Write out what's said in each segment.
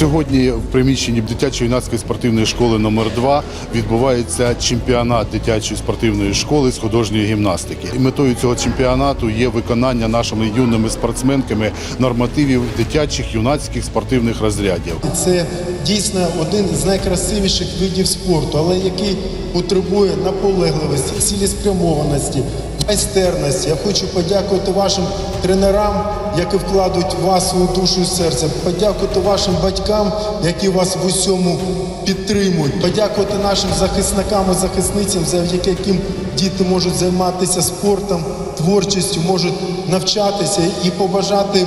Сьогодні в приміщенні дитячо-юнацької спортивної школи номер 2 відбувається чемпіонат дитячої спортивної школи з художньої гімнастики. І метою цього чемпіонату є виконання нашими юними спортсменками нормативів дитячих юнацьких спортивних розрядів. Це дійсно один з найкрасивіших видів спорту, але який потребує наполегливості, цілеспрямованості, майстерності. Я хочу подякувати вашим тренерам, які вкладуть в вас свою душу і серце. Подякувати вашим батькам, які вас в усьому підтримують. Подякувати нашим захисникам і захисницям, завдяки яким діти можуть займатися спортом, творчістю, можуть навчатися і побажати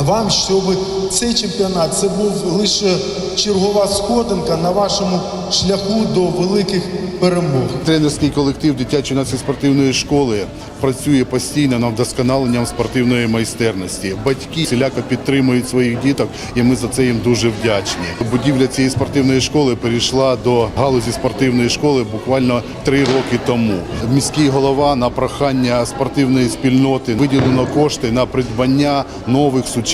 вам, щоб цей чемпіонат це був лише чергова сходинка на вашому шляху до великих перемог. Тренерський колектив дитячо-юнацької спортивної школи працює постійно над вдосконаленням спортивної майстерності. Батьки всіляко підтримують своїх діток, і ми за це їм дуже вдячні. Будівля цієї спортивної школи перейшла до галузі спортивної школи буквально три роки тому. Міський голова на прохання спортивної спільноти виділено кошти на придбання нових сучасних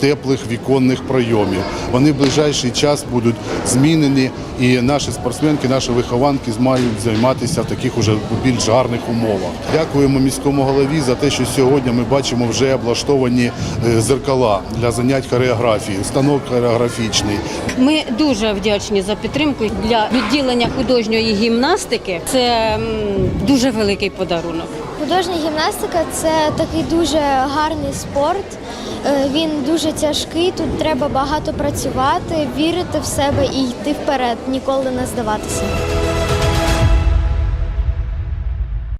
теплих віконних пройомів. Вони в ближайший час будуть змінені, і наші спортсменки, наші вихованки змають займатися в таких уже більш гарних умовах. Дякуємо міському голові за те, що сьогодні ми бачимо вже облаштовані е, зеркала для занять хореографії, станок хореографічний. Ми дуже вдячні за підтримку для відділення художньої гімнастики. Це дуже великий подарунок. Художня гімнастика це такий дуже гарний спорт. Е, Він дуже тяжкий. Тут треба багато працювати, вірити в себе і йти вперед, ніколи не здаватися.